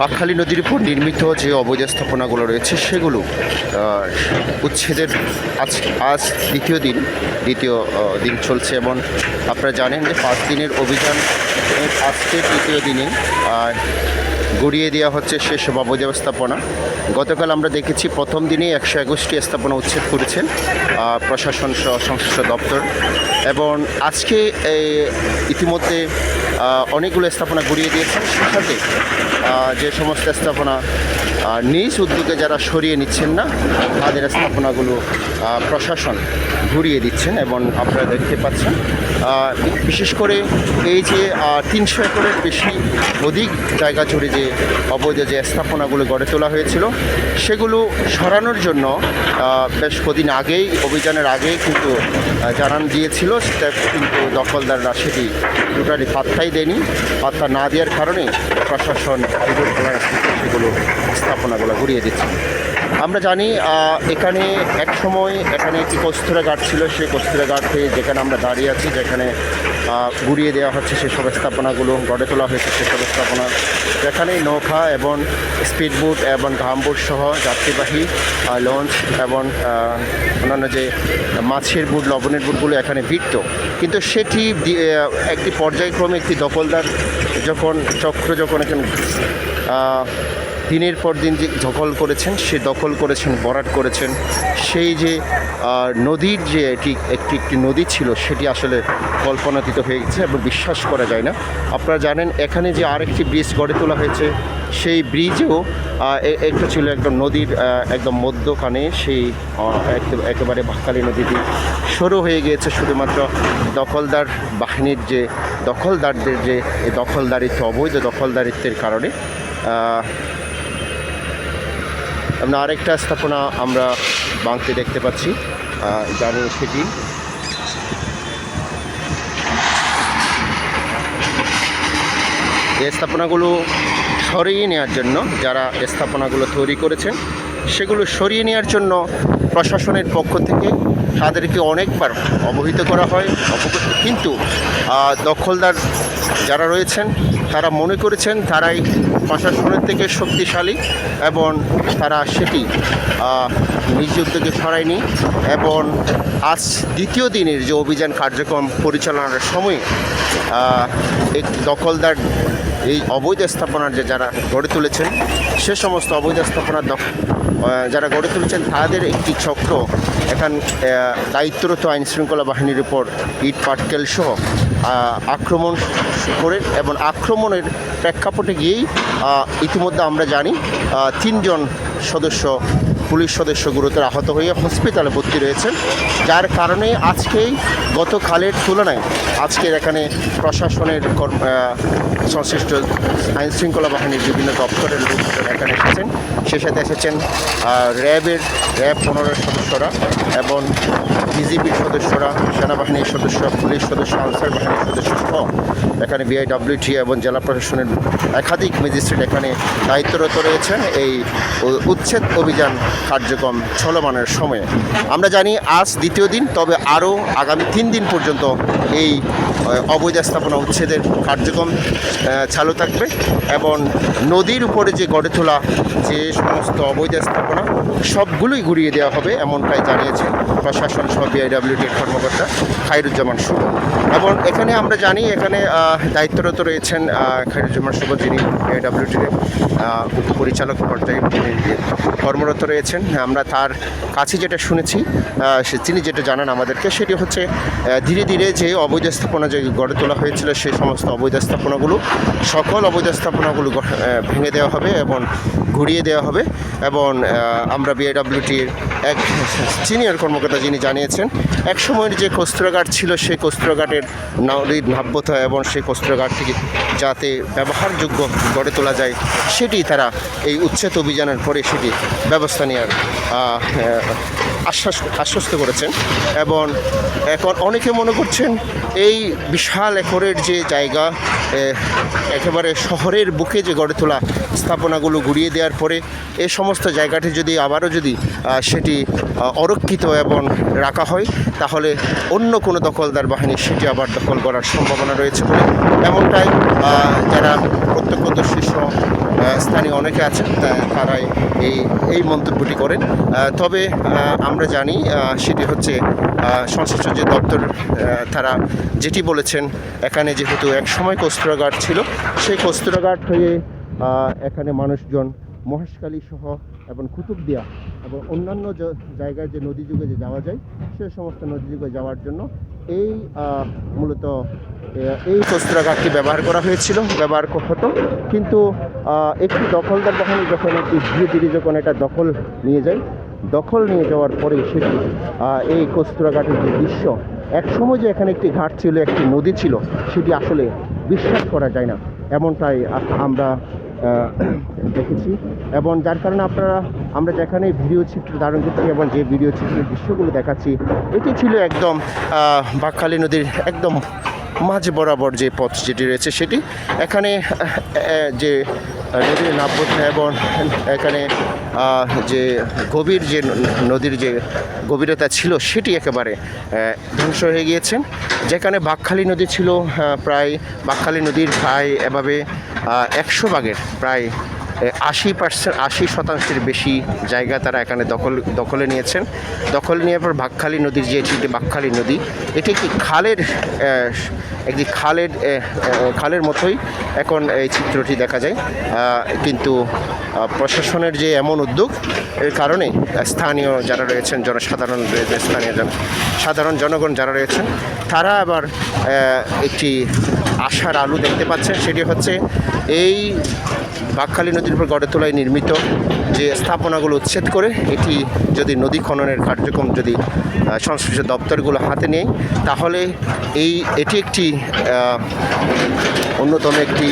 বাকখালী নদীর উপর নির্মিত যে অবৈধ স্থাপনাগুলো রয়েছে, সেগুলো উচ্ছেদের আজ আজ দ্বিতীয় দিন দ্বিতীয় দিন চলছে এবং আপনারা জানেন যে পাঁচ দিনের অভিযান আজকে তৃতীয় দিনে গড়িয়ে দেওয়া হচ্ছে সেসব অবৈধ স্থাপনা। গতকাল আমরা দেখেছি প্রথম দিনেই একশো একুশটি স্থাপনা উচ্ছেদ করেছেন প্রশাসন সংশ্লিষ্ট দপ্তর। এবং আজকে ইতিমধ্যে অনেকগুলো স্থাপনা ঘুরিয়ে দিয়েছেন। সাথে যে সমস্ত স্থাপনা নিজ উদ্যোগে যারা সরিয়ে নিচ্ছেন না, তাদের স্থাপনাগুলো প্রশাসন ঘুরিয়ে দিচ্ছেন এবং আপনারা দেখতে পাচ্ছেন। বিশেষ করে এই যে তিনশো একরের বেশি অধিক জায়গা জুড়ে যে অবৈধ যে স্থাপনাগুলো গড়ে তোলা হয়েছিল, সেগুলো সরানোর জন্য বেশ কদিন আগেই, অভিযানের আগেই কিন্তু জানান দিয়েছিল, সেটা কিন্তু দখলদাররা সেটি টোটালি পাত্তাই দেয়নি। পাত্তা না দেওয়ার কারণে প্রশাসন সেগুলো স্থাপনাগুলো ঘুরিয়ে দিচ্ছে। আমরা জানি এখানে এক সময় এখানে একটি কস্তুরা ঘাট ছিল সেই কস্তুরা ঘাটে যেখানে আমরা দাঁড়িয়ে আছি যেখানে গুড়িয়ে দেওয়া হচ্ছে সেসব স্থাপনাগুলো গড়ে তোলা হয়েছে সেসব স্থাপনা যেখানে নৌকা এবং স্পিডবোট এবং ঘামবোট সহ যাত্রীবাহী লঞ্চ এবং অন্যান্য যে মাছের বুট লবণের বুটগুলো এখানে ভিড়ত। কিন্তু সেটি একটি পর্যায়ক্রমে একটি দখলদার যখন চক্র যখন আহ, দিনের পর দিন যে দখল করেছেন, সে দখল করেছেন, বরাট করেছেন, সেই যে নদীর যে এটি, একটি একটি নদী ছিল, সেটি আসলে কল্পনাতীত হয়ে গেছে এবং বিশ্বাস করা যায় না। আপনারা জানেন, এখানে যে আরেকটি ব্রিজ গড়ে তোলা হয়েছে, সেই ব্রিজেও একটা ছিল একদম নদীর একদম মধ্যখানে, সেই একেবারে বাঁকালি নদীটি সরু হয়ে গিয়েছে। শুধুমাত্র দখলদার বাহিনীর যে দখলদারদের যে দখলদারিত্ব, অবৈধ দখলদারিত্বের কারণে আমরা আরেকটা স্থাপনা আমরা বাংতে দেখতে পাচ্ছি জানি সেটি এই স্থাপনাগুলো সরিয়ে নেওয়ার জন্য যারা স্থাপনাগুলো তৈরি করেছেন সেগুলো সরিয়ে নেওয়ার জন্য প্রশাসনের পক্ষ থেকে তাদেরকে অনেকবার অবহিত করা হয় কিন্তু দখলদার যারা রয়েছেন, তারা মনে করেছেন তারাই প্রশাসনের থেকে শক্তিশালী এবং তারা সেটি নিজ উদ্যোগে সরায়নি এবং আজ দ্বিতীয় দিনের যে অভিযান কার্যক্রম পরিচালনার সময় দখলদার এই অবৈধ স্থাপনার যে যারা গড়ে তুলেছেন, সে সমস্ত অবৈধ স্থাপনার যারা গড়ে তুলেছেন, তাদের একটি চক্র এখান দায়িত্বরত আইন শৃঙ্খলা বাহিনীর উপর ইট পাটকেল সহ আক্রমণ করে এবং আক্রমণের প্রেক্ষাপটে গিয়েই ইতিমধ্যে আমরা জানি তিনজন সদস্য পুলিশ সদস্য গুরুতর আহত হয়ে হসপিটালে ভর্তি রয়েছেন, যার কারণে আজকেই গতকালের তুলনায় আজকের এখানে প্রশাসনের সংশ্লিষ্ট আইন শৃঙ্খলা বাহিনীর বিভিন্ন দপ্তরের লোকজন এখানে এসেছেন। সে সাথে এসেছেন র্যাবের, র্যাব পনেরোর সদস্যরা এবং বিজিবির সদস্যরা, সেনাবাহিনীর সদস্য পুলিশ সদস্য, আনসার বাহিনীর সদস্য সহ এখানে বিআইডব্লিউটি এবং জেলা প্রশাসনের একাধিক ম্যাজিস্ট্রেট এখানে দায়িত্বরত রয়েছেন। এই উচ্ছেদ অভিযান কার্যক্রম চলমানের সময়ে। আমরা জানি আজ দ্বিতীয় দিন, তবে আরও আগামী তিন দিন পর্যন্ত এই অবৈধ স্থাপনা উচ্ছেদের কার্যক্রম চালু থাকবে এবং নদীর উপরে যে গড়ে তোলা যে সমস্ত অবৈধ স্থাপনা, সবগুলোই ঘুরিয়ে দেওয়া হবে এমনটাই জানিয়েছেন প্রশাসন সহ বিআইডব্লিউটির কর্মকর্তা খাইরুজ্জামান শুভ। এবং এখানে আমরা জানি, এখানে দায়িত্বরত রয়েছেন খাইরুজ্জামান শুভ যিনি বিআইডব্লিউটির উপপরিচালক পর্যায়ে কর্মরত রয়েছেন আমরা তার কাছে যেটা শুনেছি তিনি যেটা জানান আমাদেরকে, সেটি হচ্ছে ধীরে ধীরে যে অবৈধ স্থাপনা যে গড়ে তোলা হয়েছিল, সেই সমস্ত অবৈধ স্থাপনাগুলো, সকল অবৈধ স্থাপনাগুলো ভেঙে দেওয়া হবে এবং ঘুরিয়ে দেওয়া হবে এবং আমরা বিএডব্লিউটির এক সিনিয়র কর্মকর্তা যিনি জানিয়েছেন, এক সময়ের যে কস্তুরাঘাট ছিল, সেই কস্তুরাঘাটের নদীর নাব্যতা এবং সেই কস্তুরাঘাটটিকে যাতে ব্যবহারযোগ্য গড়ে তোলা যায়, সেটি তারা এই উচ্ছেদ অভিযানের পরে সেটি ব্যবস্থা নেওয়ার തന്നെയാണ് ആ আশ্বাস আশ্বস্ত করেছেন এবং এখন অনেকে মনে করছেন এই বিশাল একরের যে জায়গা একেবারে শহরের বুকে যে গড়ে তোলা স্থাপনাগুলো ঘুরিয়ে দেওয়ার পরে এই সমস্ত জায়গাটি যদি আবারও যদি সেটি অরক্ষিত এবং রাখা হয়, তাহলে অন্য কোনো দখলদার বাহিনী সেটি আবার দখল করার সম্ভাবনা রয়েছে বলে এমনটাই যারা প্রত্যক্ষদর্শী সহ স্থানীয় অনেকে আছেন তারাই এই এই মন্তব্যটি করেন। তবে আমরা জানি সেটি হচ্ছে সংশ্লিষ্ট যে দপ্তর তারা যেটি বলেছেন, এখানে যেহেতু এক সময় কস্তুরাঘাট ছিল, সেই কস্তুরাঘাট হয়ে এখানে মানুষজন মহেশখালী সহ এবং কুতুবদিয়া এবং অন্যান্য জায়গায় যে নদী যুগে যে যাওয়া যায়, সে সমস্ত নদী যুগে যাওয়ার জন্য এই মূলত এই কস্তুরাঘাটটি ব্যবহার করা হয়েছিল, ব্যবহার হতো। কিন্তু একটি দখলদার বাহিনী যখন একটি ধীরে ধীরে যখন এটা দখল নিয়ে যায় দখল নিয়ে যাওয়ার পরে সেটি এই কস্তুরাঘাটের যে দৃশ্য একসময় যে এখানে একটি ঘাট ছিল, একটি নদী ছিল, সেটি আসলে বিশ্বাস করা যায় না। এমনটাই আমরা দেখেছি। এবং যার কারণে আপনারা, আমরা যেখানে ভিডিও চিত্র ধারণ করছি এবং যে ভিডিও চিত্রের দৃশ্যগুলো দেখাচ্ছি, এটি ছিল একদম বাঁকখালী নদীর একদম মাঝ বরাবর যে পথ যেটি রয়েছে সেটি। এখানে যে নদীর নাব্যতা এবং এখানে যে গভীর যে নদীর যে গভীরতা ছিল সেটি একেবারে ধ্বংস হয়ে গিয়েছেন। যেখানে বাঁকখালী নদী ছিল প্রায় বাঁকখালী নদীর প্রায় এভাবে একশো ভাগের প্রায় আশি পার্সেন্ট, আশি শতাংশের বেশি জায়গা তারা এখানে দখল, দখলে নিয়েছেন। দখল নেওয়ার পর বাঁকখালী নদীর যে এটি বাঁকখালী নদী, এটি একটি খালের একটি খালের খালের মতোই এখন এই চিত্রটি দেখা যায়। কিন্তু প্রশাসনের যে এমন উদ্যোগ, এর কারণে স্থানীয় যারা রয়েছেন, জনসাধারণ রয়েছে, স্থানীয় জন, সাধারণ জনগণ যারা রয়েছেন, তারা আবার একটি আশার আলু দেখতে পাচ্ছেন। সেটি হচ্ছে এই বাঁকখালী নদীর উপর গড়ে তোলায় নির্মিত যে স্থাপনাগুলো উচ্ছেদ করে, এটি যদি নদী খননের কার্যক্রম যদি সংশ্লিষ্ট দপ্তরগুলো হাতে নেয়, তাহলে এই, এটি একটি অন্যতম একটি